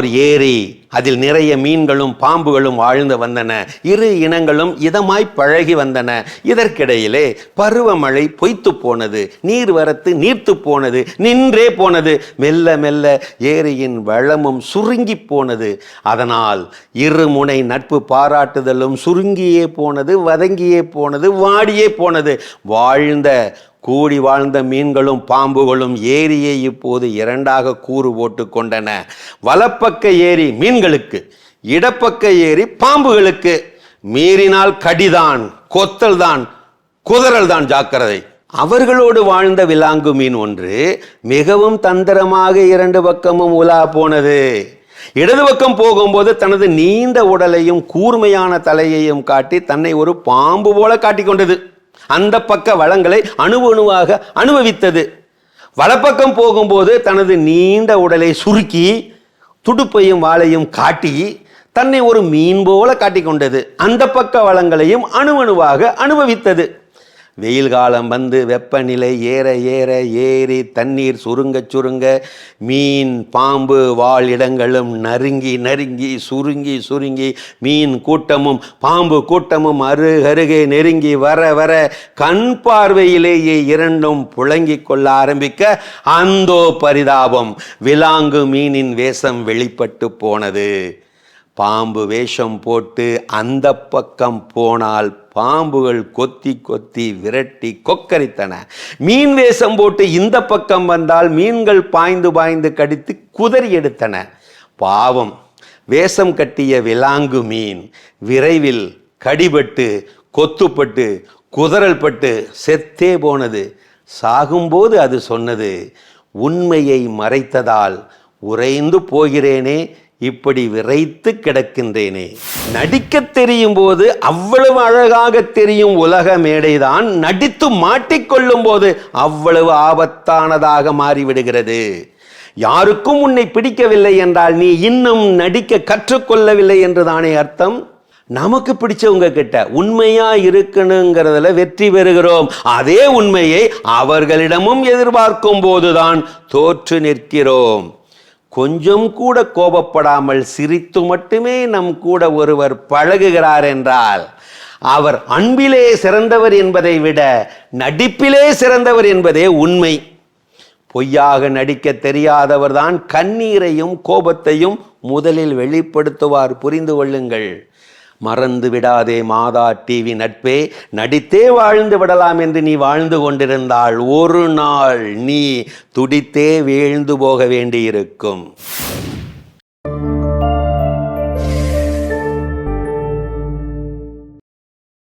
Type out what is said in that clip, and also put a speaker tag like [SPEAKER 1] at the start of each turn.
[SPEAKER 1] ஓர் ஏரி. அதில் நிறைய மீன்களும் பாம்புகளும் வாழ்ந்து வந்தன. இரு இனங்களும் இதமாய் பழகி வந்தன. இதற்கிடையிலே பருவமழை பொய்த்து போனது. நீர்வரத்து நீர்த்து போனது. நின்றே போனது. மெல்ல மெல்ல ஏரியின் வளமும் சுருங்கி போனது. அதனால் இருமுனை நட்பு பாராட்டுதலும் சுருங்கியே போனது வதங்கியே போனது வாடியே போனது. வாழ்ந்த கூடி வாழ்ந்த மீன்களும் பாம்புகளும் ஏரியை இப்போது இரண்டாக கூறு போட்டு கொண்டன வலப்பக்க ஏரி மீன்களுக்கு இடப்பக்க ஏரி பாம்புகளுக்கு. மீறினால் கடிதான் கொத்தல்தான் குதறல்தான் ஜாக்கிரதை. அவர்களோடு வாழ்ந்த விலாங்கு மீன் ஒன்று மிகவும் தந்திரமாக இரண்டு பக்கமும் உலா போனது. இடது பக்கம் போகும்போது தனது நீண்ட உடலையும் கூர்மையான தலையையும் காட்டி தன்னை ஒரு பாம்பு போல காட்டிக்கொண்டது. அந்த பக்க வளங்களை அணு அணுவாக அனுபவித்தது. வலப்பக்கம் போகும்போது தனது நீண்ட உடலை சுருக்கி துடுப்பையும் வாளையும் காட்டி தன்னை ஒரு மீன் போல காட்டிக்கொண்டது. அந்த பக்க வளங்களையும் அணுவணுவாக அனுபவித்தது. வெயில் காலம் வந்து வெப்பநிலை ஏற ஏற ஏறி தண்ணீர் சுருங்க சுருங்க மீன் பாம்பு வாழ் இடங்களும் நறுங்கி நறுங்கி சுருங்கி சுருங்கி மீன் கூட்டமும் பாம்பு கூட்டமும் அருகருகே நெருங்கி வர வர கண் பார்வையிலேயே இரண்டும் புழங்கிக் கொள்ள ஆரம்பிக்க அந்தோ பரிதாபம். விலாங்கு மீனின் வேஷம் வெளிப்பட்டு போனது. பாம்பு வேஷம் போட்டு அந்த பக்கம் போனால் பாம்புகள் கொத்தி கொத்தி விரட்டி கொக்கரித்தன. மீன் வேஷம் போட்டு இந்த பக்கம் வந்தால் மீன்கள் பாய்ந்து பாய்ந்து கடித்து குதறி எடுத்தன. பாவம். வேஷம் கட்டிய விலாங்கு மீன் விரைவில் கடிபட்டு கொத்துப்பட்டு குதறல் பட்டு செத்தே போனது. சாகும்போது அது சொன்னது உண்மையை மறைத்ததால் உறைந்து போகிறேனே இப்படி விரைத்து கிடக்கின்றேனே. நடிக்கத் தெரியும் போது அவ்வளவு அழகாக தெரியும் உலக மேடைதான் நடித்து மாட்டிக்கொள்ளும் போது அவ்வளவு ஆபத்தானதாக மாறிவிடுகிறது. யாருக்கும் உன்னை பிடிக்கவில்லை என்றால் நீ இன்னும் நடிக்க கற்றுக்கொள்ளவில்லை என்று தானே அர்த்தம்? நமக்கு பிடிச்சவங்க கிட்ட உண்மையா இருக்கணுங்கிறதுல வெற்றி பெறுகிறோம். அதே உண்மையை அவர்களிடமும் எதிர்பார்க்கும் போதுதான் தோற்று நிற்கிறோம். கொஞ்சம் கூட கோபப்படாமல் சிரித்து மட்டுமே நம் கூட ஒருவர் பழகுகிறார் என்றால் அவர் அன்பிலே சிறந்தவர் என்பதை விட நடிப்பிலே சிறந்தவர் என்பதே உண்மை. பொய்யாக நடிக்க தெரியாதவர்தான் கண்ணீரையும் கோபத்தையும் முதலில் வெளிப்படுத்துவார் புரிந்து கொள்ளுங்கள். மறந்து விடாதே மாதா டிவி நட்பே. நடித்தே வாழ்ந்து விடலாம் என்று நீ வாழ்ந்து கொண்டிருந்தால் ஒரு நாள் நீ துடித்தே வீழ்ந்து போக வேண்டியிருக்கும்.